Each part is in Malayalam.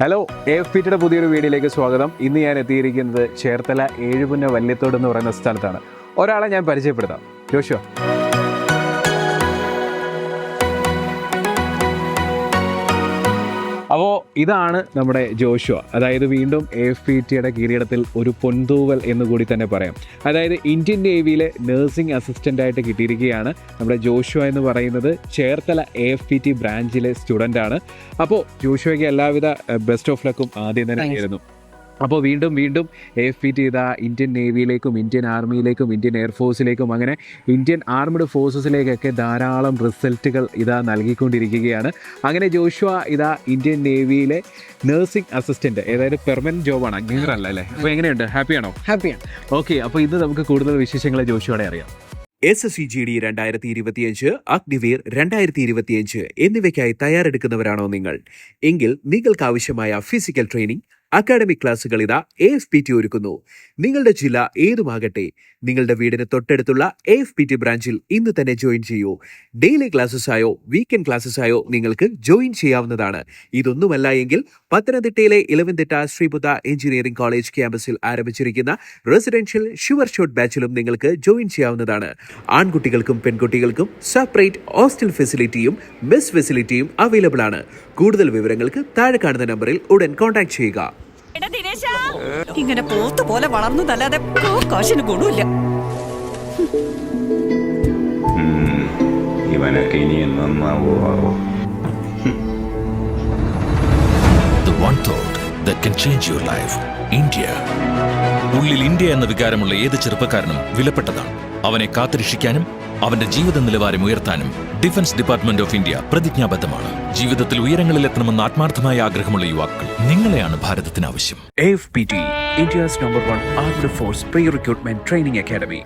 ഹലോ എഫ് എഫ് പിറ്റിയുടെ പുതിയൊരു വീഡിയോയിലേക്ക് സ്വാഗതം. ഇന്ന് ഞാൻ എത്തിയിരിക്കുന്നത് ചേർത്തല ഏഴുപുന്ന വല്യത്തോട് എന്ന് പറയുന്ന സ്ഥലത്താണ്. ഒരാളെ ഞാൻ പരിചയപ്പെടുത്താം. ജോഷോ അപ്പോൾ ഇതാണ് നമ്മുടെ ജോഷുവ. അതായത് വീണ്ടും എ എഫ് പി ടിയുടെ കിരീടത്തിൽ ഒരു പൊന്തൂവൽ എന്ന് കൂടി തന്നെ പറയാം. അതായത് ഇന്ത്യൻ നേവിയിലെ നഴ്സിംഗ് അസിസ്റ്റന്റ് ആയിട്ട് കിട്ടിയിരിക്കുകയാണ് നമ്മുടെ ജോഷുവ എന്ന് പറയുന്നത് Cherthala A F P T ബ്രാഞ്ചിലെ student ആണ്. അപ്പോൾ ജോഷുവയ്ക്ക് എല്ലാവിധ ബെസ്റ്റ് ഓഫ് ലക്കും ആദ്യം തന്നെ ആയിരുന്നു അപ്പോൾ വീണ്ടും വീണ്ടും എ എഫ് പി ടി ഇതാ ഇന്ത്യൻ നേവിയിലേക്കും ഇന്ത്യൻ ആർമിയിലേക്കും ഇന്ത്യൻ എയർഫോഴ്സിലേക്കും അങ്ങനെ ഇന്ത്യൻ ആർമഡ് ഫോഴ്സസിലേക്കൊക്കെ ധാരാളം റിസൾട്ടുകൾ ഇതാ നൽകിക്കൊണ്ടിരിക്കുകയാണ്. അങ്ങനെ ജോഷുവ ഇതാ ഇന്ത്യൻ നേവിയിലെ നഴ്സിംഗ് അസിസ്റ്റന്റ് ഏതായാലും പെർമനന്റ് ജോബാണ് അംഗീകാരമല്ല അല്ലേ? അപ്പോൾ എങ്ങനെയുണ്ട്? ഹാപ്പിയാണോ? ഹാപ്പിയാണ്. ഓക്കെ അപ്പോൾ ഇത് നമുക്ക് കൂടുതൽ വിശേഷങ്ങളെ ജോഷുവയുടെ അറിയാം. S S C G D രണ്ടായിരത്തി ഇരുപത്തിയഞ്ച് അഗ്നിവീർ രണ്ടായിരത്തി ഇരുപത്തിയഞ്ച് എന്നിവയ്ക്കായി തയ്യാറെടുക്കുന്നവരാണോ നിങ്ങൾ? എങ്കിൽ നിങ്ങൾക്ക് ആവശ്യമായ ഫിസിക്കൽ ട്രെയിനിങ് അക്കാഡമിക് ക്ലാസുകൾ ഇതാ എ എഫ് പി ടി ഒരുക്കുന്നു. നിങ്ങളുടെ ജില്ല ഏതുമാകട്ടെ നിങ്ങളുടെ വീടിന് തൊട്ടടുത്തുള്ള എ എഫ് പി ടി ബ്രാഞ്ചിൽ ഇന്ന് തന്നെ ജോയിൻ ചെയ്യൂ. ഡെയിലി ക്ലാസ്സസ് ആയോ വീക്കെൻഡ് ക്ലാസ്സസ് ആയോ നിങ്ങൾക്ക് ജോയിൻ ചെയ്യാവുന്നതാണ്. ഇതൊന്നുമല്ല എങ്കിൽ പത്തനംതിട്ടയിലെ ഇലവൻതിട്ട ശ്രീബുദ്ധ എഞ്ചിനീയറിംഗ് കോളേജ് ക്യാമ്പസിൽ ആരംഭിച്ചിരിക്കുന്ന റെസിഡൻഷ്യൽ ഷുവർ ഷോട്ട് ബാച്ചിലും നിങ്ങൾക്ക് ജോയിൻ ചെയ്യാവുന്നതാണ്. ആൺകുട്ടികൾക്കും പെൺകുട്ടികൾക്കും സെപ്പറേറ്റ് ഹോസ്റ്റൽ ഫെസിലിറ്റിയും മെസ് ഫെസിലിറ്റിയും അവൈലബിൾ ആണ്. കൂടുതൽ വിവരങ്ങൾക്ക് താഴെ കാണുന്ന നമ്പറിൽ ഉടൻ കോൺടാക്ട് ചെയ്യുക. ഇങ്ങനെ പോത്ത് പോലെ വളർന്നതല്ലാതെ കാശിന് ഗുണമില്ല. ഇവനൊക്കെ ഇനിയും നന്നാവോ thought that can change your life. India ഉള്ളിൽ ഇന്ത്യ എന്ന വികാരമുള്ള ഏത് ചെറുപ്പക്കാരനും വിലപ്പെട്ടതാണ് അവനെ കാത്തുരക്ഷിക്കാനും അവന്റെ ജീവിത നിലവാരം ഉയർത്താനും ഡിഫൻസ് ഡിപ്പാർട്ട്മെന്റ് ഓഫ് ഇന്ത്യ പ്രതിജ്ഞാബദ്ധമാണ് ജീവിതത്തിൽ ഉയരങ്ങളിലെത്തണമെന്ന് ആത്മാർത്ഥമായ ആഗ്രഹമുള്ള യുവാക്കൾ നിങ്ങളെയാണ് ഭാരതത്തിന് ആവശ്യം AFPT, India's number one armed force pre-recruitment training academy.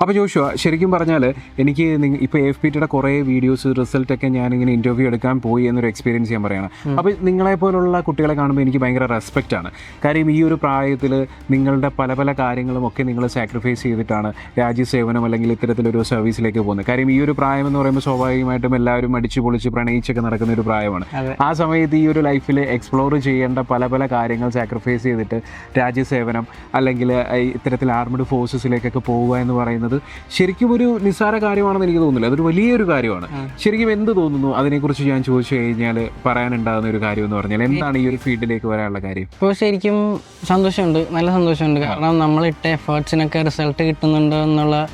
അപ്പോൾ ജോഷുവ ശരിക്കും പറഞ്ഞാൽ എനിക്ക് ഇപ്പോൾ എഫ് പി ടിയുടെ കുറേ വീഡിയോസ് റിസൾട്ടൊക്കെ ഞാനിങ്ങനെ ഇന്റർവ്യൂ എടുക്കാൻ പോയി എന്നൊരു എക്സ്പീരിയൻസ് ഞാൻ പറയുകയാണ് അപ്പോൾ നിങ്ങളെ പോലുള്ള കുട്ടികളെ കാണുമ്പോൾ എനിക്ക് ഭയങ്കര റെസ്പെക്റ്റ് ആണ്. കാര്യം ഈ ഒരു പ്രായത്തിൽ നിങ്ങളുടെ പല പല കാര്യങ്ങളും ഒക്കെ നിങ്ങൾ സാക്രിഫൈസ് ചെയ്തിട്ടാണ് രാജ്യസേവനം അല്ലെങ്കിൽ ഇത്തരത്തിലൊരു സർവീസിലേക്ക് പോകുന്നത്. കാര്യം ഈ ഒരു പ്രായം എന്ന് പറയുമ്പോൾ സ്വാഭാവികമായിട്ടും എല്ലാവരും അടിച്ചു പൊളിച്ച് പ്രണയിച്ചൊക്കെ നടക്കുന്ന ഒരു പ്രായമാണ്. ആ സമയത്ത് ഈ ഒരു ലൈഫിൽ എക്സ്പ്ലോർ ചെയ്യേണ്ട പല പല കാര്യങ്ങൾ സാക്രിഫൈസ് ചെയ്തിട്ട് രാജ്യസേവനം അല്ലെങ്കിൽ ഇത്തരത്തിൽ ആർമഡ് ഫോഴ്സസിലേക്കൊക്കെ പോവുക എന്ന് പറയുന്നത് ശരിക്കും ഒരു നിസ്സാര കാര്യമാണെന്ന് എനിക്ക് തോന്നുന്നില്ല. അതൊരു വലിയൊരു കാര്യമാണ്. ശരിക്കും എന്ത് തോന്നുന്നു? അതിനെക്കുറിച്ച് ഞാൻ ചോദിച്ചു കഴിഞ്ഞാൽ പറയാനുണ്ടാകുന്ന ഒരു കാര്യം എന്ന് പറഞ്ഞാൽ എന്താണ് ഈ ഒരു ഫീൽഡിലേക്ക് വരാനുള്ള കാര്യം? ഇപ്പോൾ ശരിക്കും സന്തോഷമുണ്ട്. നല്ല സന്തോഷമുണ്ട്. കാരണം നമ്മളിട്ട എഫേർട്സിനൊക്കെ റിസൾട്ട് കിട്ടുന്നുണ്ടോ എന്നുള്ള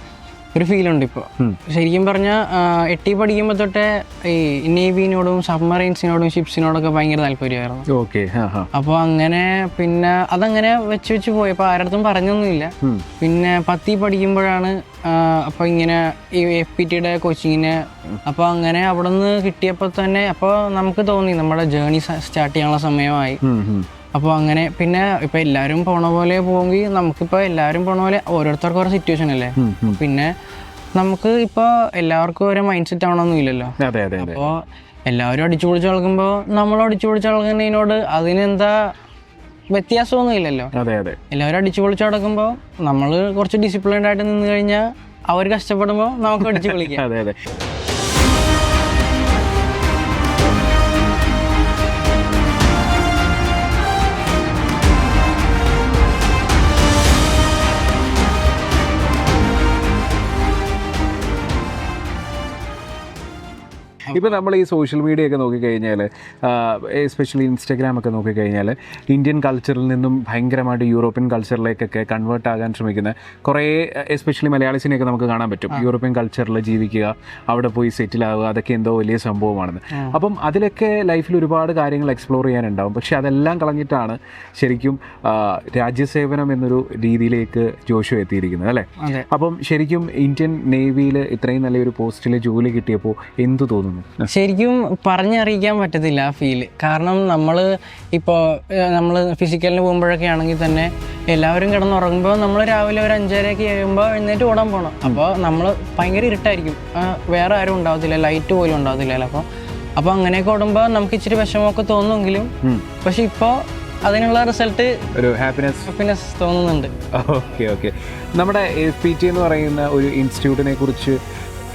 ഒരു ഫീലുണ്ട് ഇപ്പോൾ ശരിക്കും പറഞ്ഞാൽ എട്ടി പഠിക്കുമ്പോൾ തൊട്ടേ ഈ നേവിനോടും സബ്മറൈൻസിനോടും ഷിപ്സിനോടൊക്കെ ഭയങ്കര താല്പര്യമായിരുന്നു. ഓക്കെ അപ്പോൾ അങ്ങനെ പിന്നെ അതങ്ങനെ വെച്ച് വെച്ച് പോയി. അപ്പോൾ ആരടുത്തും പറഞ്ഞൊന്നുമില്ല. പിന്നെ പത്തി പഠിക്കുമ്പോഴാണ് അപ്പോൾ ഇങ്ങനെ ഈ എഫ് പി ടിയുടെ കോച്ചിങ്ങിന് അപ്പോൾ അങ്ങനെ അവിടെ നിന്ന് കിട്ടിയപ്പോൾ തന്നെ അപ്പോൾ നമുക്ക് തോന്നി. നമ്മുടെ ജേണി സ്റ്റാർട്ട് ചെയ്യാനുള്ള സമയമായി. അപ്പോൾ അങ്ങനെ പിന്നെ ഇപ്പൊ എല്ലാവരും പോണ പോലെ പോകെങ്കിൽ നമുക്കിപ്പോൾ എല്ലാവരും പോണ പോലെ ഓരോരുത്തർക്കും ഓരോ സിറ്റുവേഷൻ അല്ലേ? പിന്നെ നമുക്ക് ഇപ്പോൾ എല്ലാവർക്കും ഓരോ മൈൻഡ് സെറ്റ് ആവണമെന്നില്ലല്ലോ അപ്പോൾ എല്ലാവരും അടിച്ചു പൊളിച്ച് കളക്കുമ്പോൾ നമ്മൾ അടിച്ചു പൊളിച്ച് കളക്കുന്നതിനോട് അതിനെന്താ വ്യത്യാസമൊന്നും ഇല്ലല്ലോ. എല്ലാവരും അടിച്ചു പൊളിച്ച് നടക്കുമ്പോൾ നമ്മൾ കുറച്ച് ഡിസിപ്ലിൻഡ് ആയിട്ട് നിന്ന് കഴിഞ്ഞാൽ അവർ കഷ്ടപ്പെടുമ്പോൾ നമുക്ക് അടിച്ചു പൊളിക്കാം. ഇപ്പോൾ നമ്മൾ ഈ സോഷ്യൽ മീഡിയ ഒക്കെ നോക്കിക്കഴിഞ്ഞാൽ എസ്പെഷ്യലി ഇൻസ്റ്റാഗ്രാം ഒക്കെ നോക്കിക്കഴിഞ്ഞാൽ ഇന്ത്യൻ കൾച്ചറിൽ നിന്നും ഭയങ്കരമായിട്ട് യൂറോപ്യൻ കൾച്ചറിലേക്കൊക്കെ കൺവേർട്ട് ആകാൻ ശ്രമിക്കുന്ന കുറേ എസ്പെഷ്യലി മലയാളീസിനെയൊക്കെ നമുക്ക് കാണാൻ പറ്റും. യൂറോപ്യൻ കൾച്ചറിൽ ജീവിക്കുക അവിടെ പോയി സെറ്റിൽ ആവുക അതൊക്കെ എന്തോ വലിയ സംഭവമാണെന്ന്. അപ്പം അതിലൊക്കെ ലൈഫിൽ ഒരുപാട് കാര്യങ്ങൾ എക്സ്പ്ലോർ ചെയ്യാനുണ്ടാവും. പക്ഷേ അതെല്ലാം കളഞ്ഞിട്ടാണ് ശരിക്കും രാജ്യസേവനം എന്നൊരു രീതിയിലേക്ക് ജോഷു എത്തിയിരിക്കുന്നത് അല്ലേ? അപ്പം ശരിക്കും ഇന്ത്യൻ നേവിയിൽ ഇത്രയും നല്ലൊരു പോസ്റ്റിൽ ജോലി കിട്ടിയപ്പോൾ എന്തു തോന്നുന്നു? ശരിക്കും പറഞ്ഞറിയിക്കാൻ പറ്റത്തില്ല ആ ഫീൽ കാരണം നമ്മൾ ഇപ്പോൾ നമ്മൾ ഫിസിക്കലിന് പോകുമ്പോഴൊക്കെ ആണെങ്കിൽ തന്നെ എല്ലാവരും കിടന്നുറങ്ങുമ്പോൾ നമ്മൾ രാവിലെ ഒരു അഞ്ചരയൊക്കെ കഴിയുമ്പോൾ എഴുന്നേറ്റ് ഓടാൻ പോകണം അപ്പോൾ നമ്മൾ ഭയങ്കര ഇരുട്ടായിരിക്കും. വേറെ ആരും ഉണ്ടാവത്തില്ല ലൈറ്റ് പോലും ഉണ്ടാവത്തില്ല അപ്പോൾ അപ്പോൾ അങ്ങനെയൊക്കെ ഓടുമ്പോൾ നമുക്ക് ഇച്ചിരി വിഷമമൊക്കെ തോന്നുമെങ്കിലും പക്ഷെ ഇപ്പോൾ അതിനുള്ള റിസൾട്ട് ഒരു ഹാപ്പിനെസ് ഹാപ്പിനെസ് തോന്നുന്നുണ്ട്. Okay okay. നമ്മുടെ എഫ് പി ടി എന്ന് പറയുന്ന ഒരു ഇൻസ്റ്റിറ്റ്യൂട്ടിനെ കുറിച്ച്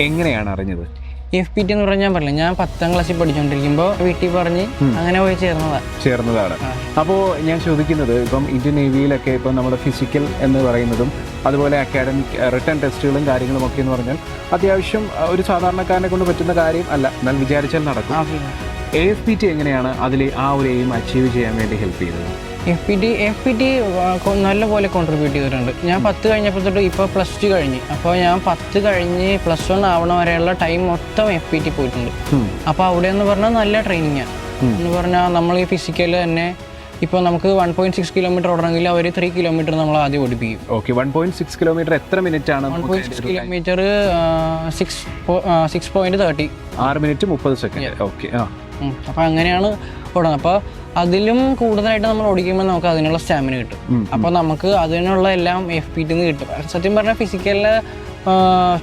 എങ്ങനെയാണ് അറിഞ്ഞത്? എഫ് പി ടി എന്ന് പറഞ്ഞാൽ ഞാൻ പറഞ്ഞില്ല? ഞാൻ പത്താം ക്ലാസ്സിൽ പഠിച്ചുകൊണ്ടിരിക്കുമ്പോൾ വീട്ടിൽ പറഞ്ഞ് അങ്ങനെ പോയി ചേർന്നതാണ്. ചേർന്നതാണ് അപ്പോൾ ഞാൻ ചോദിക്കുന്നത് ഇപ്പം ഇന്ത്യൻ നേവിയിലൊക്കെ ഇപ്പം നമ്മുടെ ഫിസിക്കൽ എന്ന് പറയുന്നതും അതുപോലെ അക്കാഡമിക് റിട്ടേൺ ടെസ്റ്റുകളും കാര്യങ്ങളും ഒക്കെ എന്ന് പറഞ്ഞാൽ അത്യാവശ്യം ഒരു സാധാരണക്കാരനെ കൊണ്ട് പറ്റുന്ന കാര്യം അല്ല. എന്നാൽ വിചാരിച്ചാൽ നടക്കും. എ എഫ് പി ടി എങ്ങനെയാണ് അതിൽ ആ ഒരു എയിം അച്ചീവ് ചെയ്യാൻ വേണ്ടി ഹെൽപ്പ് ചെയ്തത് F P T F P T നല്ലപോലെ കോൺട്രിബ്യൂട്ട് ചെയ്തിട്ടുണ്ട്. ഞാൻ പത്ത് കഴിഞ്ഞപ്പോൾ തൊട്ട് ഇപ്പോൾ പ്ലസ് ടു കഴിഞ്ഞ്. അപ്പോൾ ഞാൻ പത്ത് കഴിഞ്ഞ് പ്ലസ് വൺ ആവണ വരെയുള്ള ടൈം മൊത്തം എഫ് പി ടി പോയിട്ടുണ്ട്. അപ്പോൾ അവിടെ എന്ന് പറഞ്ഞാൽ നല്ല ട്രെയിനിങ്ങാണ് എന്ന് പറഞ്ഞാൽ നമ്മൾ ഈ ഫിസിക്കൽ തന്നെ ഇപ്പോൾ നമുക്ക് വൺ പോയിന്റ് സിക്സ് കിലോമീറ്റർ ഓടണമെങ്കിൽ അവർ ത്രീ കിലോമീറ്റർ നമ്മൾ ആദ്യം ഓടിപ്പിക്കും. Okay one point six kilometre എത്ര മിനിറ്റ് ആണ്? One point six kilometre six six point thirty ആറ് മിനിറ്റ് മുപ്പത് സെക്കൻഡ് ഓക്കെ അപ്പോൾ അങ്ങനെയാണ് ഓടണം അപ്പോൾ അതിലും കൂടുതലായിട്ട് നമ്മൾ ഓടിക്കുമ്പോൾ നമുക്ക് അതിനുള്ള സ്റ്റാമിന കിട്ടും. അപ്പോൾ നമുക്ക് അതിനുള്ള എല്ലാം എഫ് പി ടിന്ന് കിട്ടും. സത്യം പറഞ്ഞാൽ ഫിസിക്കലിൽ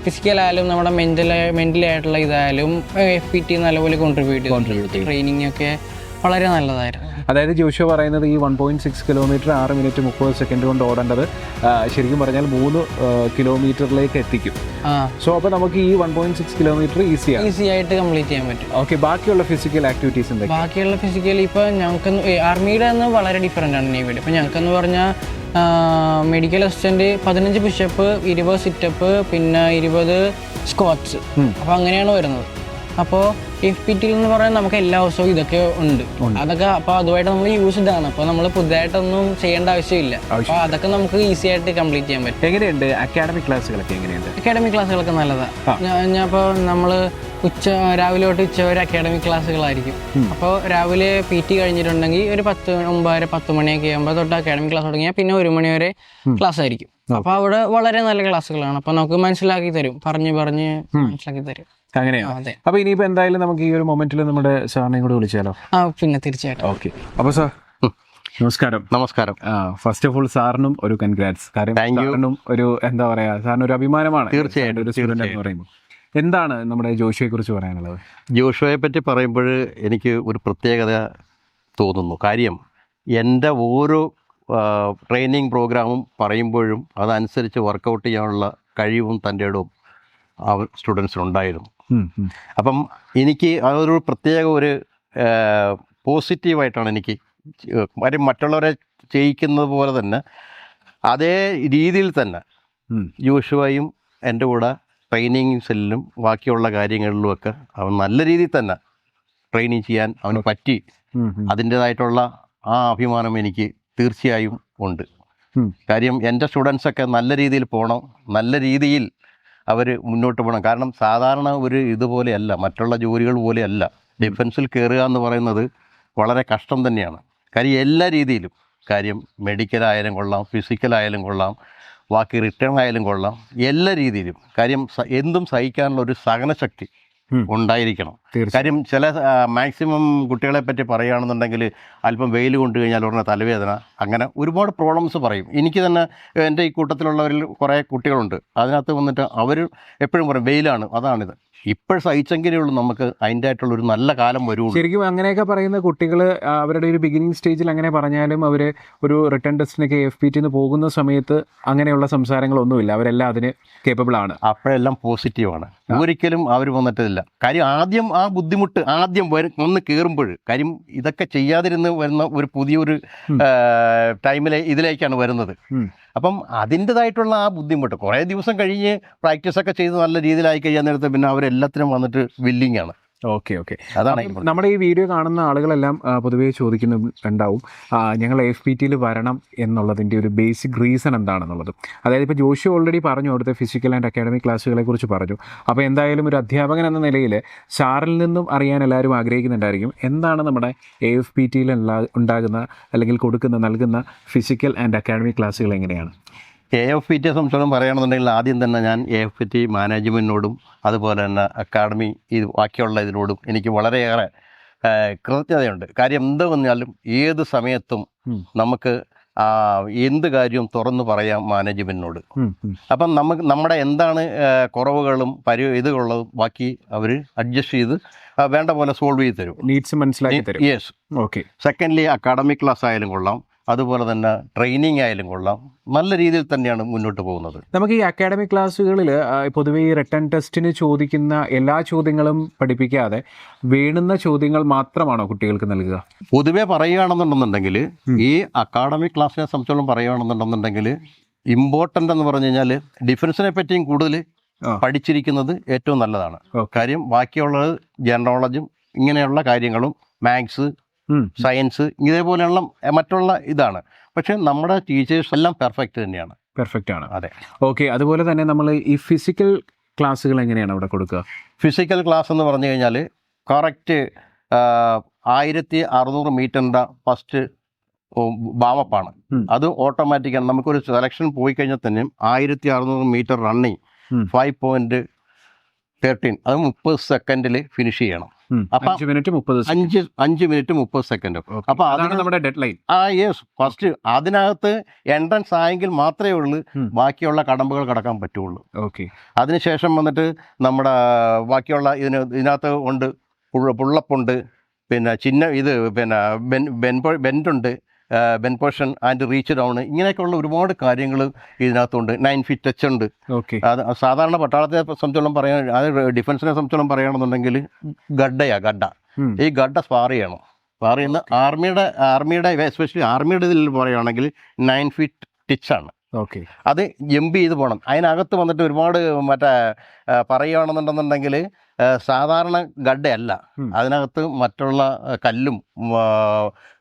ഫിസിക്കലായാലും നമ്മുടെ മെന്റലി മെന്റലി ആയിട്ടുള്ള ഇതായാലും എഫ് പി ടി നല്ലപോലെ കോൺട്രിബ്യൂട്ട് ചെയ്യും. ട്രെയിനിങ് ഒക്കെ വളരെ നല്ലതായിരുന്നു. അതായത് ജോഷോ പറയുന്നത് ഈ വൺ പോയിന്റ് സിക്സ് കിലോമീറ്റർ ആറ് മിനിറ്റ് മുപ്പത് സെക്കൻഡ് കൊണ്ട് ഓടേണ്ടത് ശരിക്കും പറഞ്ഞാൽ മൂന്ന് കിലോമീറ്ററിലേക്ക് എത്തിക്കും. സോ അപ്പോൾ നമുക്ക് ഈ one point six kilometre easy easy ആയിട്ട് കംപ്ലീറ്റ് ചെയ്യാൻ പറ്റും. ഓക്കെ ബാക്കിയുള്ള ഫിസിക്കൽ ആക്ടിവിറ്റീസ് എന്തൊക്കെ ബാക്കിയുള്ള ഫിസിക്കൽ ഇപ്പോൾ ഞങ്ങൾക്ക് ആർമിയുടെ ഒന്ന് വളരെ ഡിഫറെന്റ് ആണ് നേവിയുടെ ഇപ്പോൾ ഞങ്ങൾക്കെന്ന് പറഞ്ഞാൽ മെഡിക്കൽ അസിസ്റ്റന്റ് പതിനഞ്ച് പുഷപ്പ് ഇരുപത് സിറ്റപ്പ് പിന്നെ ഇരുപത് സ്ക്വാറ്റ്സ് അപ്പോൾ അങ്ങനെയാണ് വരുന്നത്. അപ്പോൾ എഫ് പി ടി എന്ന് പറഞ്ഞാൽ നമുക്ക് എല്ലാ ദിവസവും ഇതൊക്കെ ഉണ്ട്. അതൊക്കെ അപ്പോൾ അതുമായിട്ട് നമ്മൾ യൂസ്ഡ് ആണ് അപ്പോൾ നമ്മൾ പുതുതായിട്ടൊന്നും ചെയ്യേണ്ട ആവശ്യമില്ല. അപ്പോൾ അതൊക്കെ നമുക്ക് ഈസി ആയിട്ട് കംപ്ലീറ്റ് ചെയ്യാൻ പറ്റും. എങ്ങനെയുണ്ട്? അക്കാഡമിക് ക്ലാസ്സുകളൊക്കെ എങ്ങനെയുണ്ട്? അക്കാഡമിക് ക്ലാസ്സുകളൊക്കെ നല്ലതാണ് ഞാൻ ഞാൻ ഇപ്പോൾ നമ്മൾ ഉച്ച രാവിലെ തൊട്ട് ഉച്ച വരെ അക്കാഡമിക് ക്ലാസ്സുകളായിരിക്കും അപ്പോൾ രാവിലെ പി ടി കഴിഞ്ഞിട്ടുണ്ടെങ്കിൽ ഒരു പത്ത് ഒമ്പതര പത്ത് മണിയൊക്കെ ആകുമ്പോൾ തൊട്ട് അക്കാഡമിക് ക്ലാസ് തുടങ്ങിയാൽ പിന്നെ ഒരു മണി വരെ ക്ലാസ് ആയിരിക്കും. അപ്പോൾ അവിടെ വളരെ നല്ല ക്ലാസ്സുകളാണ് അപ്പോൾ നമുക്ക് മനസ്സിലാക്കി തരും. പറഞ്ഞ് പറഞ്ഞ് മനസ്സിലാക്കി തരും. അങ്ങനെയാണ് അപ്പൊ ഇനിയിപ്പോ എന്തായാലും നമുക്ക് ഈ ഒരു മൊമെന്റിൽ നമ്മുടെ സാറിനെയും കൂടെ വിളിച്ചാലോ? ആ പിന്നെ തീർച്ചയായിട്ടും. ഓക്കെ. അപ്പോൾ സാർ നമസ്കാരം. നമസ്കാരം. ഫസ്റ്റ് ഓഫ് ഓൾ സാറിനും ഒരു കൺഗ്രാറ്റ്സ് കാരണം Thank സാറിനും ഒരു എന്താ പറയാ സാറിന് ഒരു അഭിമാനമാണ്. തീർച്ചയായിട്ടും, ഒരു സ്റ്റുഡന്റ് എന്ന്. പറയുമ്പോൾ. എന്താണ് നമ്മുടെ ജോഷിയെ കുറിച്ച് പറയാനുള്ളത്? ജോഷുവയെ പറ്റി പറയുമ്പോൾ എനിക്ക് ഒരു പ്രത്യേകത തോന്നുന്നു. കാര്യം എന്റെ ഓരോ ട്രെയിനിങ് പ്രോഗ്രാമും പറയുമ്പോഴും അതനുസരിച്ച് വർക്കൗട്ട് ചെയ്യാനുള്ള കഴിവും തന്റെ ഇടവും ആ സ്റ്റുഡൻസിനുണ്ടായിരുന്നു. അപ്പം എനിക്ക് അതൊരു പ്രത്യേക ഒരു പോസിറ്റീവായിട്ടാണ് എനിക്ക് കാര്യം മറ്റുള്ളവരെ ചെയ്യിക്കുന്നത് പോലെ തന്നെ അതേ രീതിയിൽ തന്നെ യൂഷുവായും എന്റെ കൂടെ ട്രെയിനിങ് സെല്ലിലും ബാക്കിയുള്ള കാര്യങ്ങളിലുമൊക്കെ അവൻ നല്ല രീതിയിൽ തന്നെ ട്രെയിനിങ് ചെയ്യാൻ അവന് പറ്റി. അതിന്റേതായിട്ടുള്ള ആ അഭിമാനം എനിക്ക് തീർച്ചയായും ഉണ്ട്. കാര്യം എന്റെ സ്റ്റുഡൻസൊക്കെ നല്ല രീതിയിൽ പോകണം നല്ല രീതിയിൽ അവർ മുന്നോട്ട് പോകണം. കാരണം സാധാരണ ഒരു ഇതുപോലെയല്ല മറ്റുള്ള ജോലികൾ പോലെയല്ല ഡിഫൻസിൽ കയറുക എന്ന് പറയുന്നത് വളരെ കഷ്ടം തന്നെയാണ്. കാര്യം എല്ലാ രീതിയിലും കാര്യം മെഡിക്കലായാലും കൊള്ളാം ഫിസിക്കലായാലും കൊള്ളാം ബാക്കി റിട്ടേൺ ആയാലും കൊള്ളാം എല്ലാ രീതിയിലും. കാര്യം എന്തും സഹിക്കാനുള്ള ഒരു സഹനശക്തി. ഉണ്ടായിരിക്കണം. കാര്യം ചില മാക്സിമം കുട്ടികളെ പറ്റി പറയുകയാണെന്നുണ്ടെങ്കിൽ അല്പം വെയിൽ കൊണ്ടു കഴിഞ്ഞാൽ ഉടനെ തലവേദന അങ്ങനെ ഒരുപാട് പ്രോബ്ലംസ് പറയും. എനിക്ക് തന്നെ എന്റെ ഈ കൂട്ടത്തിലുള്ളവരിൽ കുറേ കുട്ടികളുണ്ട്. അതിനകത്ത് വന്നിട്ട് അവർ എപ്പോഴും പറയും വെയിലാണ് അതാണിത്. ഇപ്പോൾ സഹിച്ചെങ്കിലേ ഉള്ളൂ നമുക്ക് അതിന്റെ ആയിട്ടുള്ള ഒരു നല്ല കാലം വരുള്ളൂ. ശരിക്കും അങ്ങനെയൊക്കെ പറയുന്ന കുട്ടികൾ അവരുടെ ഒരു ബിഗിനിങ് സ്റ്റേജിൽ അങ്ങനെ പറഞ്ഞാലും അവർ ഒരു റിട്ടേൺ ടെസ്റ്റിനൊക്കെ എഫ് പി ടിന്ന് പോകുന്ന സമയത്ത് അങ്ങനെയുള്ള സംസാരങ്ങളൊന്നുമില്ല. അവരെല്ലാം അതിന് കേപ്പബിൾ ആണ്. അപ്പോഴെല്ലാം പോസിറ്റീവാണ് ഒരിക്കലും അവർ വന്നിട്ടില്ല. കാര്യം ആദ്യം ആ ബുദ്ധിമുട്ട് ആദ്യം വരും ഒന്ന് കയറുമ്പോൾ കാര്യം ഇതൊക്കെ ചെയ്യാതിരുന്ന് വരുന്ന ഒരു പുതിയൊരു ടൈമിലെ ഇതിലേക്കാണ് വരുന്നത്. അപ്പം അതിന്റെതായിട്ടുള്ള ആ ബുദ്ധിമുട്ട് കുറേ ദിവസം കഴിഞ്ഞ് പ്രാക്ടീസൊക്കെ ചെയ്ത് നല്ല രീതിയിലായി കഴിയാൻ നേരത്തെ പിന്നെ അവരെല്ലാത്തിനും വന്നിട്ട് വില്ലിങ് ആണ്. ഓക്കെ ഓക്കെ അതാണ് നമ്മുടെ ഈ വീഡിയോ കാണുന്ന ആളുകളെല്ലാം പൊതുവേ ചോദിക്കുന്നുണ്ടാവും ഞങ്ങൾ എഫ് പി ടിയിൽ വരണം എന്നുള്ളതിന്റെ ഒരു ബേസിക് റീസൺ എന്താണെന്നുള്ളത്. അതായത് ഇപ്പോൾ ജോഷി ഓൾറെഡി പറഞ്ഞു അവിടുത്തെ ഫിസിക്കൽ ആൻഡ് അക്കാഡമിക് ക്ലാസ്സുകളെ കുറിച്ച് പറഞ്ഞു. അപ്പോൾ എന്തായാലും ഒരു അധ്യാപകൻ എന്ന നിലയിൽ സാറിൽ നിന്നും അറിയാൻ എല്ലാവരും ആഗ്രഹിക്കുന്നുണ്ടായിരിക്കും എന്താണ് നമ്മുടെ എ എഫ് പി ടിയിൽ ഉണ്ടാകുന്ന അല്ലെങ്കിൽ കൊടുക്കുന്ന നൽകുന്ന ഫിസിക്കൽ ആൻഡ് അക്കാഡമിക് ക്ലാസ്സുകൾ എങ്ങനെയാണ്? എ എഫ് പി ടിയെ സംബന്ധിച്ചോളം പറയുകയാണെന്നുണ്ടെങ്കിൽ ആദ്യം തന്നെ ഞാൻ എ എഫ് പി ടി മാനേജ്മെന്റിനോടും അതുപോലെ തന്നെ അക്കാഡമി ഇത് ബാക്കിയുള്ള ഇതിനോടും എനിക്ക് വളരെയേറെ കൃതജ്ഞതയുണ്ട്. കാര്യം എന്ത് വന്നാലും ഏത് സമയത്തും. നമുക്ക് എന്ത് കാര്യവും തുറന്നു പറയാം മാനേജ്മെന്റിനോട്. അപ്പം നമുക്ക് നമ്മുടെ എന്താണ് കുറവുകളും പരി ഇതുള്ളതും ബാക്കി അവർ അഡ്ജസ്റ്റ് ചെയ്ത് വേണ്ട പോലെ സോൾവ് ചെയ്ത് തരും. നീഡ്സ് മനസ്സിലാക്കി തരും. Yes. Okay. Secondly academic class ആയാലും കൊള്ളാം. അതുപോലെ തന്നെ ട്രെയിനിങ് ആയാലും കൊള്ളാം. നല്ല രീതിയിൽ തന്നെയാണ് മുന്നോട്ട് പോകുന്നത്. നമുക്ക് ഈ അക്കാഡമിക് ക്ലാസ്സുകളിൽ പൊതുവെ ഈ റിട്ടേൺ ടെസ്റ്റിന് ചോദിക്കുന്ന എല്ലാ ചോദ്യങ്ങളും പഠിപ്പിക്കാതെ വേണുന്ന ചോദ്യങ്ങൾ മാത്രമാണോ കുട്ടികൾക്ക് നൽകുക? പൊതുവെ പറയുകയാണെന്നുണ്ടെന്നുണ്ടെങ്കിൽ ഈ അക്കാഡമിക് ക്ലാസ്സിനെ സംബന്ധിച്ചോളം പറയുകയാണെന്നുണ്ടെന്നുണ്ടെങ്കിൽ ഇമ്പോർട്ടന്റ് എന്ന് പറഞ്ഞു കഴിഞ്ഞാൽ ഡിഫൻസിനെ പറ്റിയും കൂടുതൽ പഠിച്ചിരിക്കുന്നത് ഏറ്റവും നല്ലതാണ്. കാര്യം ബാക്കിയുള്ളത് ജനറോളജും ഇങ്ങനെയുള്ള കാര്യങ്ങളും മാത്സ്. സയൻസ് ഇതേപോലെയുള്ള മറ്റുള്ള ഇതാണ്. പക്ഷേ നമ്മുടെ ടീച്ചേഴ്സ് എല്ലാം പെർഫെക്റ്റ് തന്നെയാണ്. പെർഫെക്റ്റ് ആണ്. അതെ. ഓക്കെ അതുപോലെ തന്നെ നമ്മൾ ഈ ഫിസിക്കൽ ക്ലാസ്സുകൾ എങ്ങനെയാണ് അവിടെ കൊടുക്കുക? ഫിസിക്കൽ ക്ലാസ് എന്ന് പറഞ്ഞു കഴിഞ്ഞാൽ കറക്റ്റ് ആയിരത്തി അറുന്നൂറ് മീറ്ററിന്റെ ഫസ്റ്റ് വാമപ്പാണ് ഉം. അത് ഓട്ടോമാറ്റിക്കാണ് നമുക്കൊരു സെലക്ഷൻ പോയി കഴിഞ്ഞാൽ തന്നെയും ആയിരത്തി അറുന്നൂറ് metre running. Five point thirteen അത് മുപ്പത് സെക്കൻഡിൽ ഫിനിഷ് ചെയ്യണം. അപ്പൊ അഞ്ച് മിനിറ്റ് മുപ്പത്. അഞ്ച് അഞ്ച് മിനിറ്റ് മുപ്പത് സെക്കൻഡ്. അപ്പൊ അതാണ് നമ്മുടെ ഡെഡ് ലൈൻ ആ യെസ് ഫസ്റ്റ് അതിനകത്ത് എൻട്രൻസ് ആയെങ്കിൽ മാത്രമേ ഉള്ളൂ. ബാക്കിയുള്ള കടമ്പകൾ കടക്കാൻ പറ്റുള്ളൂ. ഓക്കെ അതിനുശേഷം വന്നിട്ട് നമ്മുടെ ബാക്കിയുള്ള ഇതിന് ഇതിനകത്ത് ഉണ്ട്. പുള്ള- പുള്ളപ്പുണ്ട്. പിന്നെ ചിഹ്ന ഇത് പിന്നെ bend bend ബെൻഡുണ്ട്. Bend portion and reach down ഇങ്ങനെയൊക്കെയുള്ള ഒരുപാട് കാര്യങ്ങൾ ഇതിനകത്തുണ്ട്. നയൻ ഫീറ്റ് ടച്ച് ഉണ്ട്. ഓക്കെ അത് സാധാരണ പട്ടാളത്തെ സംബന്ധിച്ചോളം പറയാൻ അത് ഡിഫൻസിനെ സംബന്ധിച്ചോളം പറയുകയാണെന്നുണ്ടെങ്കിൽ ഗഡ്ഡയാ ഗഡ്ഡ. ഈ ഗഡ്ഡ സ്പാർ ചെയ്യണം. സ്പാർ ചെയ്യുന്ന ആർമിയുടെ ആർമിയുടെ എസ്പെഷ്യലി ആർമിയുടെ ഇതിൽ പറയുകയാണെങ്കിൽ നയൻ ഫീറ്റ് ടിച്ചാണ് ഓക്കെ അത് എംബി ചെയ്ത് പോകണം. അതിനകത്ത് വന്നിട്ട് ഒരുപാട് മറ്റേ പറയുകയാണെന്നുണ്ടെന്നുണ്ടെങ്കിൽ സാധാരണ ഗഡ്ഡയല്ല അതിനകത്ത് മറ്റുള്ള കല്ലും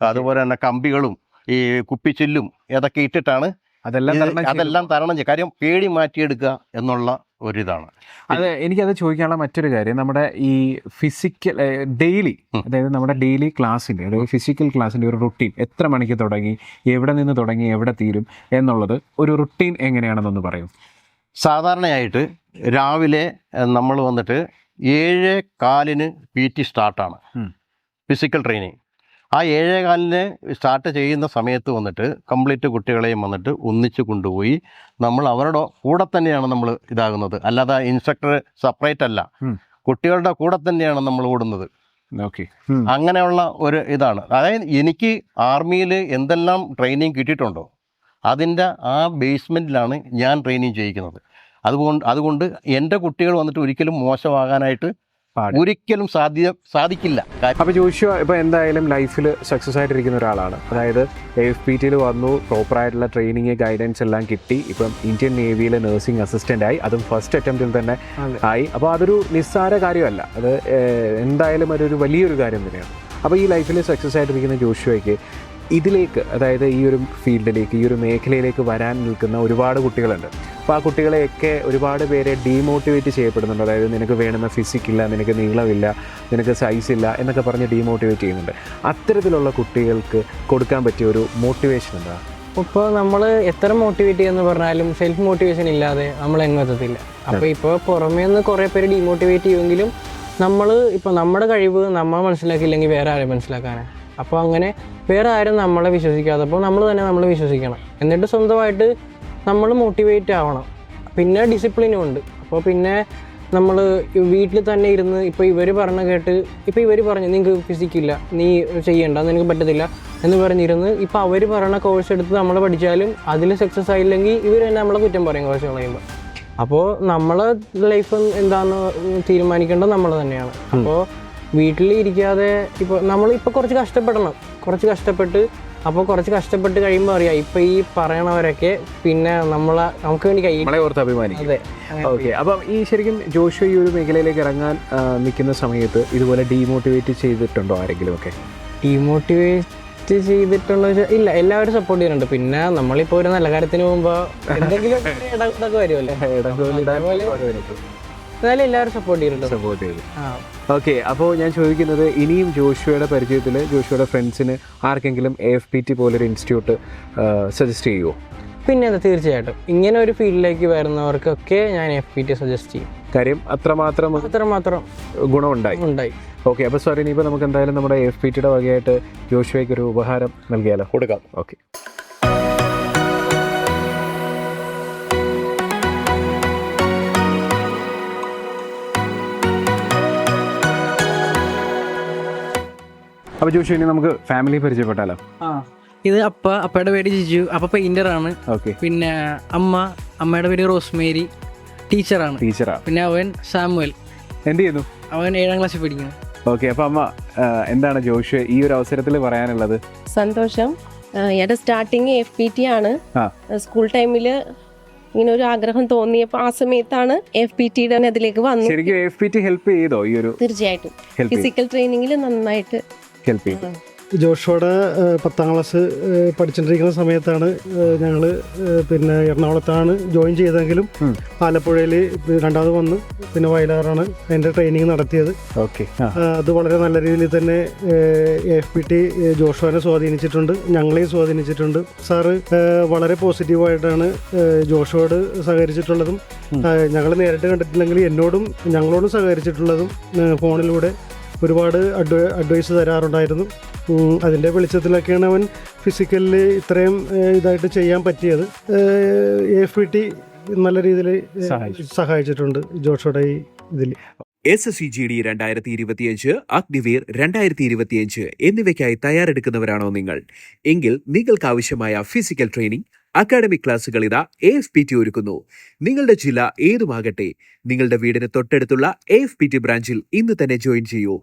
അതുപോലെ തന്നെ കമ്പികളും ഈ കുപ്പിച്ചില്ലും ഇതൊക്കെ ഇട്ടിട്ടാണ് അതെല്ലാം അതെല്ലാം തരണം ചെയ്യുക കാര്യം പേടി മാറ്റിയെടുക്കുക എന്നുള്ള ഒരിതാണ്. അത് എനിക്കത് ചോദിക്കാനുള്ള മറ്റൊരു കാര്യം. നമ്മുടെ ഈ ഫിസിക്കൽ ഡെയിലി അതായത് നമ്മുടെ ഡെയിലി ക്ലാസ്സിന്റെ ഒരു ഫിസിക്കൽ ക്ലാസ്സിന്റെ ഒരു റുട്ടീൻ എത്ര മണിക്ക് തുടങ്ങി എവിടെ നിന്ന് തുടങ്ങി എവിടെ തീരും എന്നുള്ളത് ഒരു റുട്ടീൻ എങ്ങനെയാണെന്നൊന്ന് പറയും. സാധാരണയായിട്ട് രാവിലെ നമ്മൾ വന്നിട്ട് ഏഴ് കാലിന് പി ടി സ്റ്റാർട്ടാണ്. ഫിസിക്കൽ ട്രെയിനിങ് ആ ഏഴേ കാലിന് സ്റ്റാർട്ട് ചെയ്യുന്ന സമയത്ത് വന്നിട്ട് കംപ്ലീറ്റ് കുട്ടികളെയും വന്നിട്ട് ഒന്നിച്ച് കൊണ്ടുപോയി നമ്മൾ അവരുടെ കൂടെ തന്നെയാണ് നമ്മൾ ഇതാകുന്നത്. അല്ലാതെ ഇൻസ്ട്രക്ടർ സെപ്പറേറ്റ് അല്ല. കുട്ടികളുടെ കൂടെ തന്നെയാണ് നമ്മൾ ഓടുന്നത്. ഓക്കെ അങ്ങനെയുള്ള ഒരു ഇതാണ്. അതായത് എനിക്ക് ആർമിയിൽ എന്തെല്ലാം ട്രെയിനിങ് കിട്ടിയിട്ടുണ്ടോ അതിന്റെ ആ ബേസ്മെന്റിലാണ് ഞാൻ ട്രെയിനിങ് ചെയ്യിക്കുന്നത്. അതുകൊണ്ട് അതുകൊണ്ട് എന്റെ കുട്ടികൾ വന്നിട്ട് ഒരിക്കലും മോശമാകാനായിട്ട്. ഒരിക്കലും സാധ്യ സാധിക്കില്ല. അപ്പോൾ ജോഷു ഇപ്പോൾ എന്തായാലും ലൈഫിൽ സക്സസ് ആയിട്ടിരിക്കുന്ന ഒരാളാണ്. അതായത് എഫ് പി ടിയിൽ വന്നു പ്രോപ്പറായിട്ടുള്ള ട്രെയിനിങ് ഗൈഡൻസ് എല്ലാം കിട്ടി. ഇപ്പം ഇന്ത്യൻ നേവിയിൽ നഴ്സിംഗ് അസിസ്റ്റന്റ് ആയി. അതും ഫസ്റ്റ് അറ്റംപ്റ്റിൽ തന്നെ ആയി. അപ്പോൾ അതൊരു നിസ്സാര കാര്യമല്ല. അത് എന്തായാലും അതൊരു വലിയൊരു കാര്യം തന്നെയാണ്. അപ്പോൾ ഈ ലൈഫിൽ സക്സസ് ആയിട്ടിരിക്കുന്ന ജോഷുവയ്ക്ക് ഇതിലേക്ക് അതായത് ഈ ഒരു ഫീൽഡിലേക്ക് ഈ ഒരു മേഖലയിലേക്ക് വരാൻ നിൽക്കുന്ന ഒരുപാട് കുട്ടികളുണ്ട്. അപ്പോൾ ആ കുട്ടികളെയൊക്കെ ഒരുപാട് പേരെ ഡീമോട്ടിവേറ്റ് ചെയ്യപ്പെടുന്നുണ്ട്. അതായത് നിനക്ക് വേണ്ടുന്ന ഫിസിക്കില്ല നിനക്ക് നീളമില്ല നിനക്ക് സൈസ് ഇല്ല എന്നൊക്കെ പറഞ്ഞ് ഡീമോട്ടിവേറ്റ് ചെയ്യുന്നുണ്ട്. അത്തരത്തിലുള്ള കുട്ടികൾക്ക് കൊടുക്കാൻ പറ്റിയ ഒരു മോട്ടിവേഷൻ എന്താ? ഇപ്പോൾ നമ്മൾ എത്ര മോട്ടിവേറ്റ് ചെയ്യുന്നു പറഞ്ഞാലും സെൽഫ് മോട്ടിവേഷൻ ഇല്ലാതെ നമ്മൾ എങ്ങനത്തില്ല അപ്പോൾ ഇപ്പോൾ പുറമേ നിന്ന് കുറേ പേര് ഡീമോട്ടിവേറ്റ് ചെയ്യുമെങ്കിലും നമ്മൾ ഇപ്പോൾ നമ്മുടെ കഴിവ് നമ്മൾ മനസ്സിലാക്കിയില്ലെങ്കിൽ വേറെ ആരെ മനസ്സിലാക്കാനാണ് അപ്പോൾ അങ്ങനെ വേറെ ആരും നമ്മളെ വിശ്വസിക്കാത്തപ്പോൾ നമ്മൾ തന്നെ നമ്മൾ വിശ്വസിക്കണം. എന്നിട്ട് സ്വന്തമായിട്ട് നമ്മൾ മോട്ടിവേറ്റ് ആവണം. പിന്നെ ഡിസിപ്ലിനും ഉണ്ട്. അപ്പോൾ പിന്നെ നമ്മൾ വീട്ടിൽ തന്നെ ഇരുന്ന് ഇപ്പോൾ ഇവർ പറഞ്ഞ കേട്ട് ഇപ്പോൾ ഇവർ പറഞ്ഞു നിങ്ങൾക്ക് ഫിസിക്കില്ല നീ ചെയ്യണ്ട നിനക്ക് പറ്റത്തില്ല എന്ന് പറഞ്ഞിരുന്ന് ഇപ്പോൾ അവർ പറയുന്ന കോഴ്സ് എടുത്ത് നമ്മൾ പഠിച്ചാലും അതിൽ സക്സസ് ആയില്ലെങ്കിൽ ഇവർ തന്നെ നമ്മളെ കുറ്റം പറയും കോഴ്സ് കളയുമ്പോൾ അപ്പോൾ നമ്മളെ ലൈഫ് എന്താണെന്ന് തീരുമാനിക്കേണ്ടത് നമ്മൾ തന്നെയാണ്. അപ്പോൾ വീട്ടിൽ ഇരിക്കാതെ ഇപ്പോൾ നമ്മൾ ഇപ്പോൾ കുറച്ച് കഷ്ടപ്പെടണം. കുറച്ച് കഷ്ടപ്പെട്ട് അപ്പോൾ കുറച്ച് കഷ്ടപ്പെട്ട് കഴിയുമ്പോൾ അറിയാം ഇപ്പോൾ ഈ പറയണവരൊക്കെ പിന്നെ നമ്മളെ നമുക്ക് വേണ്ടി കൈ നമ്മളെ ഓർത്ത് അഭിമാനിക്കും. അതെ. ഓക്കെ. അപ്പം ഈ ശരിക്കും ജോഷു ഈ ഒരു മേഖലയിലേക്ക് ഇറങ്ങാൻ നിൽക്കുന്ന സമയത്ത് ഇതുപോലെ ഡീമോട്ടിവേറ്റ് ചെയ്തിട്ടുണ്ടോ ആരെങ്കിലും ഒക്കെ ഡീമോട്ടിവേറ്റ് ചെയ്തിട്ടുള്ള ഇല്ല എല്ലാവരും സപ്പോർട്ട് ചെയ്യുന്നുണ്ട്. പിന്നെ നമ്മളിപ്പോൾ ഒരു നല്ല കാര്യത്തിന് പോകുമ്പോൾ എന്തെങ്കിലും ഇട- ഇതൊക്കെ വരുമല്ലോ. എന്നാലും എല്ലാവരും സപ്പോർട്ട് ചെയ്യുന്നുണ്ട് സപ്പോർട്ട് ചെയ്തു. ഓക്കെ അപ്പോൾ ഞാൻ ചോദിക്കുന്നത് ഇനിയും ജോഷുവയുടെ പരിചയത്തിൽ ജോഷുവയുടെ ഫ്രണ്ട്സിന് ആർക്കെങ്കിലും എ എഫ് പി ടി പോലൊരു ഇൻസ്റ്റിറ്റ്യൂട്ട് സജസ്റ്റ് ചെയ്യുമോ പിന്നെ അത് തീർച്ചയായിട്ടും. ഇങ്ങനെ ഒരു ഫീൽഡിലേക്ക് വരുന്നവർക്കൊക്കെ ഞാൻ എഫ് പി ടി സജസ്റ്റ് ചെയ്യും. കാര്യം അത്രമാത്രം അത്രമാത്രം ഗുണമുണ്ടായി. ഉണ്ടായി. ഓക്കെ അപ്പോൾ സാർ ഇനിയിപ്പോൾ നമുക്ക് എന്തായാലും നമ്മുടെ എഫ് പി ടിയുടെ വകയായിട്ട് ജോഷുവയ്ക്ക് ഒരു ഉപഹാരം നൽകിയാലോ? കൊടുക്കാം. ഓക്കെ അപ്പോൾ ജോഷു ഇനി നമുക്ക് ഫാമിലി പരിചയപ്പെട്ടാലോ? ആ. ഇത് അപ്പ അപ്പയുടെ പേര് ജിജു. അപ്പ പെയിന്റർ ആണ്. ഓക്കെ പിന്നെ അമ്മ അമ്മയുടെ പേര് റോസ്മേരി. ടീച്ചറാണ് ടീച്ചറാ പിന്നെ അവൻ സാമുവൽ. എന്ത് ചെയ്യുന്നു? അവൻ ഏഴാം ക്ലാസ്സിൽ പഠിക്കുന്നു. ഓക്കെ അപ്പൊ അമ്മ എന്താണ് ജോഷു ഈ ഒരു അവസരത്തിൽ പറയാനുള്ളത്? സന്തോഷം. എന്റെ സ്റ്റാർട്ടിങ് എഫ് പി ടി ആണ്. സ്കൂൾ ടൈമിൽ ഇങ്ങനെ ഒരു ആഗ്രഹം തോന്നിയപ്പോൾ ആ സമയത്താണ് എഫ് പി ടിയുടെ അതിലേക്ക് വന്നു ശരിക്കും എഫ് പി ടി ഹെൽപ്പ് ചെയ്തോ ഈ ഒരു തീർച്ചയായിട്ടും. ഫിസിക്കൽ ട്രെയിനിങ്ങിൽ നന്നായിട്ട് ഹെൽപ്പ് ചെയ്യും. ജോഷോടെ പത്താം ക്ലാസ് പഠിച്ചുകൊണ്ടിരിക്കുന്ന സമയത്താണ് ഞങ്ങൾ പിന്നെ എറണാകുളത്താണ് ജോയിൻ ചെയ്തെങ്കിലും ആലപ്പുഴയിൽ രണ്ടാമത് വന്ന് പിന്നെ വയലാറാണ് അതിന്റെ ട്രെയിനിങ് നടത്തിയത്. ഓക്കെ അത് വളരെ നല്ല രീതിയിൽ തന്നെ എഫ് പി ടി ജോഷുവിനെ സ്വാധീനിച്ചിട്ടുണ്ട് ഞങ്ങളെയും സ്വാധീനിച്ചിട്ടുണ്ട്. സാറ് വളരെ പോസിറ്റീവായിട്ടാണ് ജോഷോട് ജോഷുവോട് സഹകരിച്ചിട്ടുള്ളതും ഞങ്ങൾ നേരിട്ട് കണ്ടിട്ടില്ലെങ്കിൽ എന്നോടും ഞങ്ങളോടും സഹകരിച്ചിട്ടുള്ളതും ഫോണിലൂടെ ഒരുപാട് അഡ്വ അഡ്വൈസ് തരാറുണ്ടായിരുന്നു. അതിന്റെ വെളിച്ചത്തിലൊക്കെയാണ് അവൻ ഫിസിക്കലി ഇത്രയും ഇതായിട്ട് ചെയ്യാൻ പറ്റിയത്. എഫ് പി ടി നല്ല രീതിയിൽ സഹായിച്ചിട്ടുണ്ട് ജോഷോടെ ഈ ഇതിൽ. S S C G D രണ്ടായിരത്തി ഇരുപത്തിയഞ്ച് അഗ്നിവീർ രണ്ടായിരത്തി ഇരുപത്തിയഞ്ച് എന്നിവയ്ക്കായി തയ്യാറെടുക്കുന്നവരാണോ നിങ്ങൾ? എങ്കിൽ നിങ്ങൾക്ക് ആവശ്യമായ ഫിസിക്കൽ ട്രെയിനിങ് അക്കാഡമിക് ക്ലാസുകൾ ഇതാ എ എഫ് പി ടി ഒരുക്കുന്നു. നിങ്ങളുടെ ജില്ല ഏതുമാകട്ടെ നിങ്ങളുടെ വീടിന് തൊട്ടടുത്തുള്ള എ എഫ് പി ടി ബ്രാഞ്ചിൽ ഇന്ന് തന്നെ ജോയിൻ ചെയ്യൂ.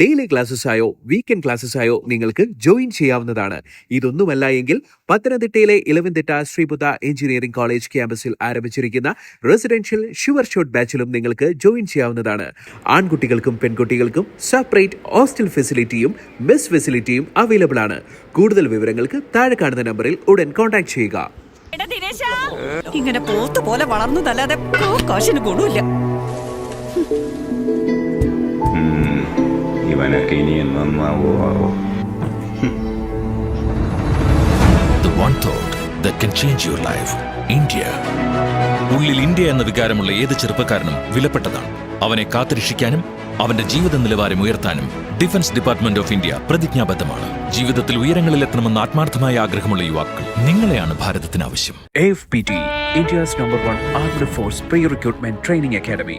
ഡെയിലി ക്ലാസ്സസ് ആയോ വീക്കെൻഡ് ക്ലാസ്സസ് ആയോ നിങ്ങൾക്ക് ജോയിൻ ചെയ്യാവുന്നതാണ്. ഇതൊന്നുമല്ല എങ്കിൽ പത്തനംതിട്ടയിലെ ഇലവൻതിട്ട ശ്രീബുദ്ധ എഞ്ചിനീയറിംഗ് കോളേജ് ക്യാമ്പസിൽ ആരംഭിച്ചിരിക്കുന്ന റെസിഡൻഷ്യൽ ഷുവർ ഷോട്ട് ബാച്ചിലും നിങ്ങൾക്ക് ജോയിൻ ചെയ്യാവുന്നതാണ്. ആൺകുട്ടികൾക്കും പെൺകുട്ടികൾക്കും സെപ്പറേറ്റ് ഹോസ്റ്റൽ ഫെസിലിറ്റിയും മെസ് ഫെസിലിറ്റിയും അവൈലബിൾ ആണ്. കൂടുതൽ വിവരങ്ങൾക്ക് താഴെ കാണുന്ന നമ്പറിൽ ഉടൻ കോൺടാക്ട് ചെയ്യുക ഇങ്ങനെ പോത്ത് പോലെ വളർന്നതല്ലാതെ കാശിന് ഗുണമില്ല. ഇവനൊക്കെ ഇനിയും നന്നാവോ The one thought that can change your life. India. ഉള്ളിൽ ഇന്ത്യ എന്ന വികാരമുള്ള ഏത് ചെറുപ്പക്കാരനും വിലപ്പെട്ടതാണ് അവനെ കാത്തുരക്ഷിക്കാനും അവന്റെ ജീവിത നിലവാരം ഉയർത്താനും ഡിഫൻസ് ഡിപ്പാർട്ട്മെന്റ് ഓഫ് ഇന്ത്യ പ്രതിജ്ഞാബദ്ധമാണ് ജീവിതത്തിൽ ഉയരങ്ങളിലെത്തണമെന്ന് ആത്മാർത്ഥമായ ആഗ്രഹമുള്ള യുവാക്കൾ നിങ്ങളെയാണ് ഭാരതത്തിന് ആവശ്യം number one armed force pre-recruitment training academy.